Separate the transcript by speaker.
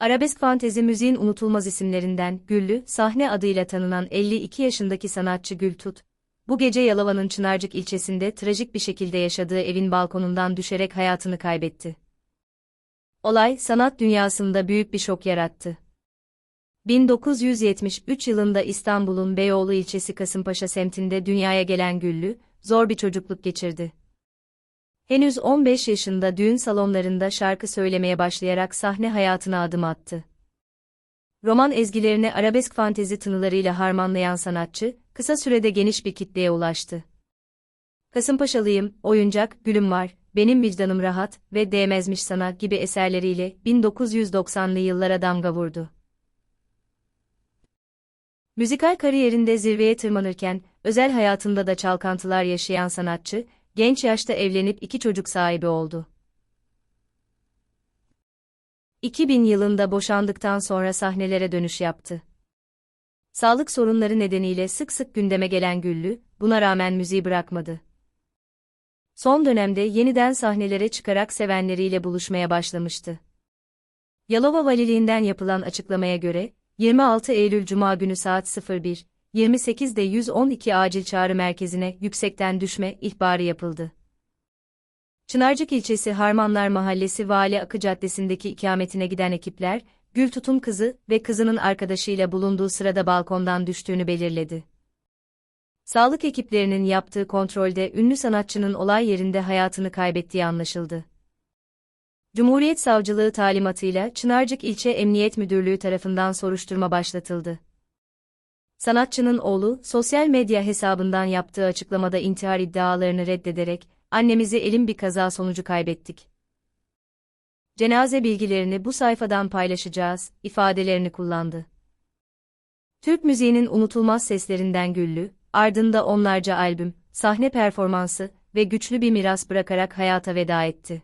Speaker 1: Arabesk fantezi müziğin unutulmaz isimlerinden Güllü, sahne adıyla tanınan 52 yaşındaki sanatçı Gültut, bu gece Yalova'nın Çınarcık ilçesinde trajik bir şekilde yaşadığı evin balkonundan düşerek hayatını kaybetti. Olay, sanat dünyasında büyük bir şok yarattı. 1973 yılında İstanbul'un Beyoğlu ilçesi Kasımpaşa semtinde dünyaya gelen Güllü, zor bir çocukluk geçirdi. Henüz 15 yaşında düğün salonlarında şarkı söylemeye başlayarak sahne hayatına adım attı. Roman ezgilerini arabesk fantezi tınılarıyla harmanlayan sanatçı, kısa sürede geniş bir kitleye ulaştı. Kasımpaşalıyım, oyuncak, gülüm var, benim vicdanım rahat ve değmezmiş sana gibi eserleriyle 1990'lı yıllara damga vurdu. Müzikal kariyerinde zirveye tırmanırken, özel hayatında da çalkantılar yaşayan sanatçı, genç yaşta evlenip iki çocuk sahibi oldu. 2000 yılında boşandıktan sonra sahnelere dönüş yaptı. Sağlık sorunları nedeniyle sık sık gündeme gelen Güllü, buna rağmen müziği bırakmadı. Son dönemde yeniden sahnelere çıkarak sevenleriyle buluşmaya başlamıştı. Yalova Valiliğinden yapılan açıklamaya göre, 26 Eylül Cuma günü saat 01, 28'de 112 acil çağrı merkezine yüksekten düşme ihbarı yapıldı. Çınarcık ilçesi Harmanlar Mahallesi Vali Akı Caddesi'ndeki ikametine giden ekipler, Gültut'un kızı ve kızının arkadaşıyla bulunduğu sırada balkondan düştüğünü belirledi. Sağlık ekiplerinin yaptığı kontrolde ünlü sanatçının olay yerinde hayatını kaybettiği anlaşıldı. Cumhuriyet Savcılığı talimatıyla Çınarcık İlçe Emniyet Müdürlüğü tarafından soruşturma başlatıldı. Sanatçının oğlu, sosyal medya hesabından yaptığı açıklamada intihar iddialarını reddederek, annemizi elim bir kaza sonucu kaybettik. Cenaze bilgilerini bu sayfadan paylaşacağız, ifadelerini kullandı. Türk müziğinin unutulmaz seslerinden Güllü, ardında onlarca albüm, sahne performansı ve güçlü bir miras bırakarak hayata veda etti.